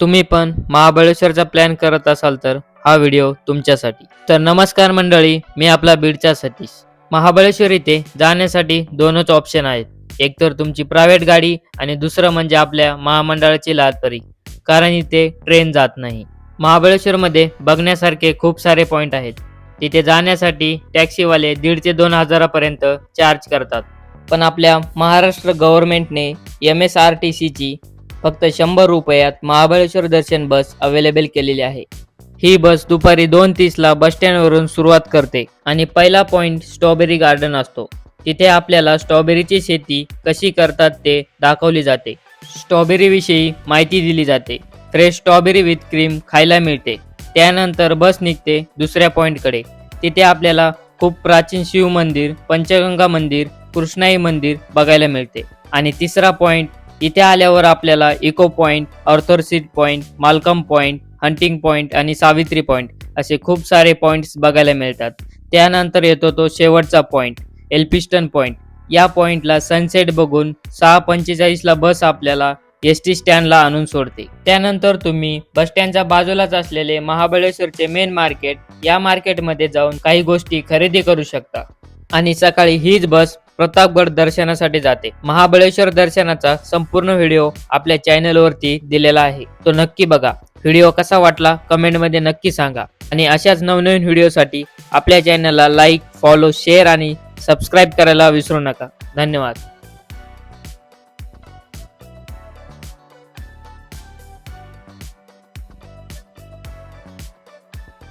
तुम्ही पण महाबळेश्वरचा प्लॅन करत असाल तर हा व्हिडिओ तुमच्यासाठी. तर नमस्कार मंडळी मी आपला बीडचा सतीश. महाबळेश्वर इथे जाण्यासाठी दोनच ऑप्शन आहेत. एक तर तुमची प्रायव्हेट गाडी आणि दुसरं म्हणजे आपल्या महामंडळाची लालपरी. कारण इथे ट्रेन जात नाही. महाबळेश्वरमध्ये बघण्यासारखे खूप सारे पॉईंट आहेत. तिथे जाण्यासाठी टॅक्सीवाले दीड ते दोन हजारापर्यंत चार्ज करतात. पण आपल्या महाराष्ट्र गव्हर्नमेंटने एम एस आर टी सीची फक्त शंभर रुपयात महाबळेश्वर दर्शन बस अवेलेबल केलेली आहे. ही बस दुपारी दोन तीसला बस स्टँडवरून सुरुवात करते आणि पहिला पॉइंट स्ट्रॉबेरी गार्डन असतो. तिथे आपल्याला स्ट्रॉबेरीची शेती कशी करतात ते दाखवली जाते. स्ट्रॉबेरी विषयी माहिती दिली जाते. फ्रेश स्ट्रॉबेरी विथ क्रीम खायला मिळते. त्यानंतर बस निघते दुसऱ्या पॉईंटकडे तिथे आपल्याला खूप प्राचीन शिव मंदिर पंचगंगा मंदिर कृष्णाई मंदिर बघायला मिळते. आणि तिसरा पॉइंट इथे आल्यावर आपल्याला echo point Arthur's Seat point Malcolm point hunting point आणि सावित्री पॉइंट असे खूप सारे पॉइंट्स बघायला मिळतात. त्यानंतर येतो तो शेवटचा पॉइंट एल्पिस्टन पॉइंट या पॉइंटला सनसेट बघून सहा पंचेचाळीसला बस आपल्याला एस टी स्टँडला आणून सोडते. त्यानंतर तुम्ही बस स्टँडच्या बाजूलाच असलेले महाबळेश्वरचे मेन मार्केट या मार्केटमध्ये जाऊन काही गोष्टी खरेदी करू शकता. आणि सकाळी हीच बस प्रतापगड दर्शनासाठी जाते. महाबळेश्वर दर्शनाचा संपूर्ण व्हिडिओ आपल्या चॅनलवरती दिलेला आहे. तो नक्की बघा. व्हिडिओ कसा वाटला कमेंटमध्ये नक्की सांगा. आणि अशाच नवनवीन व्हिडिओसाठी आपल्या चॅनलला लाईक फॉलो शेअर आणि सबस्क्राईब करायला विसरू नका. धन्यवाद.